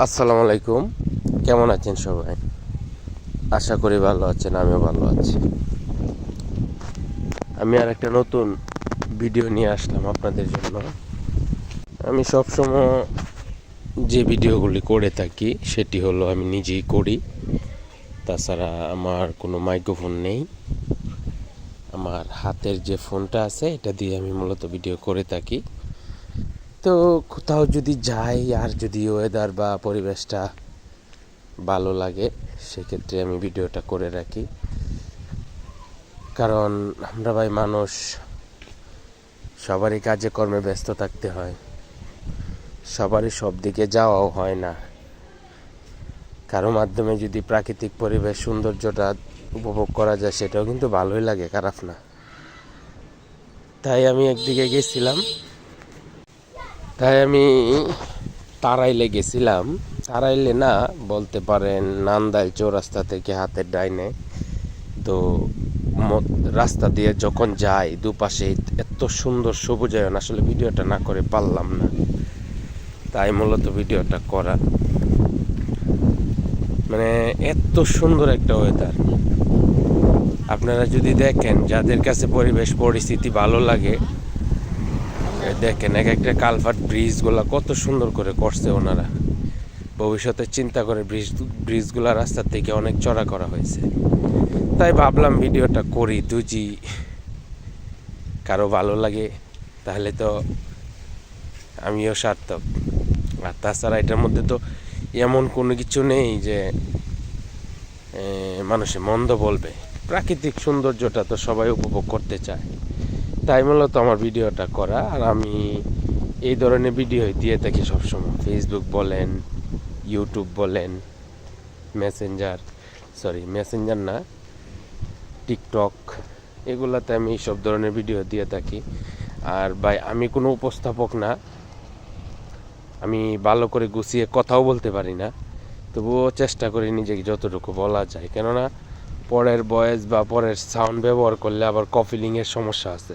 আসসালামু আলাইকুম। কেমন আছেন সবাই? আশা করি ভালো আছেন, আমিও ভালো আছি। আমি আর একটা নতুন ভিডিও নিয়ে আসলাম আপনাদের জন্য। আমি সবসময় যে ভিডিওগুলি করে থাকি, সেটি হলো আমি নিজেই করি। তাছাড়া আমার কোনো মাইক্রোফোন নেই। আমার হাতের যে ফোনটা আছে, এটা দিয়ে আমি মূলত ভিডিও করে থাকি। তো কোথাও যদি যাই আর যদি ওয়েদার বা পরিবেশটা ভালো লাগে, সেক্ষেত্রে আমি ভিডিওটা করে রাখি। কারণ আমরা ভাই মানুষ, সবারই কাজে কর্মে ব্যস্ত থাকতে হয়। সবারই সব দিকে যাওয়াও হয় না। কারও মাধ্যমে যদি প্রাকৃতিক পরিবেশ সৌন্দর্যটা উপভোগ করা যায়, সেটাও কিন্তু ভালোই লাগে, খারাপ না। তাই আমি একদিকে গেছিলাম তাই আমি তারাইলে গেছিলাম। তারাইলে না, বলতে পারেন নান্দাইল চৌরাস্তা থেকে হাতের ডাইনে তো রাস্তা দিয়ে যখন যাই, দুপাশে এত সুন্দর সবুজায়ন, আসলে ভিডিওটা না করে পারলাম না। তাই মূলত ভিডিওটা করা। মানে এত সুন্দর একটা ওয়েদার আপনারা যদি দেখেন, যাদের কাছে পরিবেশ, পরিস্থিতি ভালো লাগে দেখেন, এক একটা কালভার্ট ব্রিজগুলা কত সুন্দর করে করছে ওনারা। ভবিষ্যতে চিন্তা করে ব্রিজ, ব্রিজগুলা রাস্তার থেকে অনেক চড়া করা হয়েছে। তাই ভাবলাম ভিডিওটা করি, দুজি। কারও ভালো লাগে, তাহলে তো আমিও সার্থক। আর তাছাড়া এটার মধ্যে তো এমন কোনো কিছু নেই যে মানুষে মন্দ বলবে। প্রাকৃতিক সৌন্দর্যটা তো সবাই উপভোগ করতে চায়। তাই মূলত আমার ভিডিওটা করা। আর আমি এই ধরনের ভিডিও দিয়ে থাকি সবসময়। ফেসবুক বলেন ইউটিউব বলেন মেসেঞ্জার সরি মেসেঞ্জার না টিকটক এগুলাতে আমি সব ধরনের ভিডিও দিয়ে থাকি। আর ভাই, আমি কোনো উপস্থাপক না। আমি ভালো করে গুছিয়ে কথাও বলতে পারি না। তবুও চেষ্টা করি নিজেকে যতটুকু বলা যায়। কেননা, পরের বয়েস বা পরের সাউন্ড ব্যবহার করলে আবার কফিলিংয়ের সমস্যা আছে।